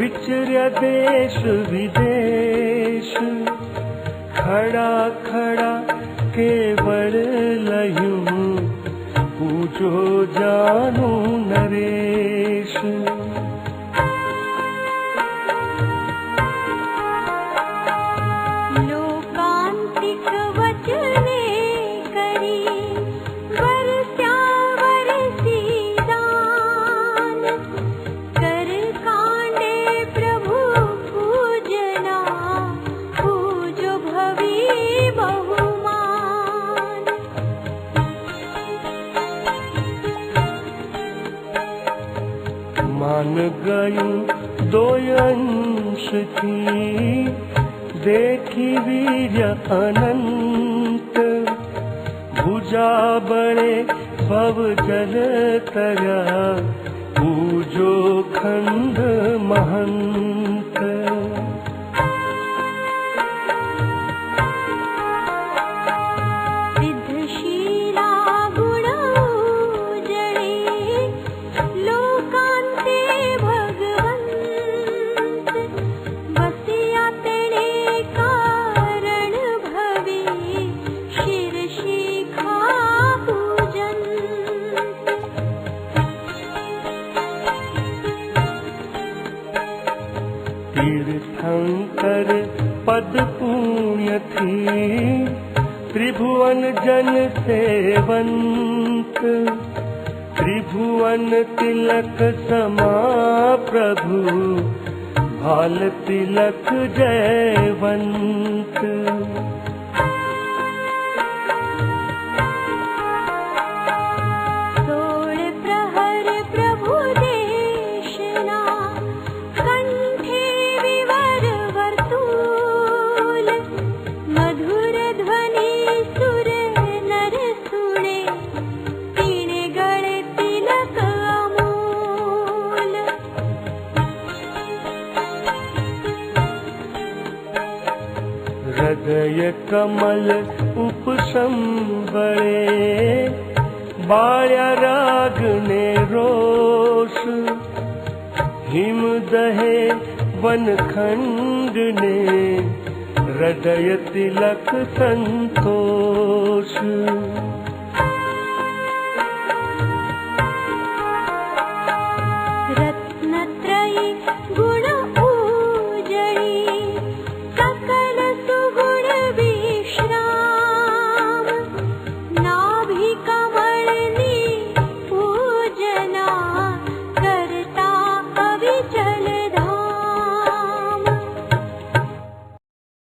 विचर्य देश विदेश। खड़ा खड़ा केवल लयूं। पूजो जानु नरेश। वचने करी मान गयूं दो अंश थी देखी वीर्य अनंत। भुजा बड़े भव जल तरा। पूजो खंड महंत तीर्थंकर पद पुण्य थी। त्रिभुवन जन सेवंत। त्रिभुवन तिलक समा प्रभु। भाल तिलक जयवंत हृदय कमल उपसंबरे बाया राग ने रोष। हिम दहे वन खंड ने हृदय तिलक संतोष। रत्नत्रयी गुण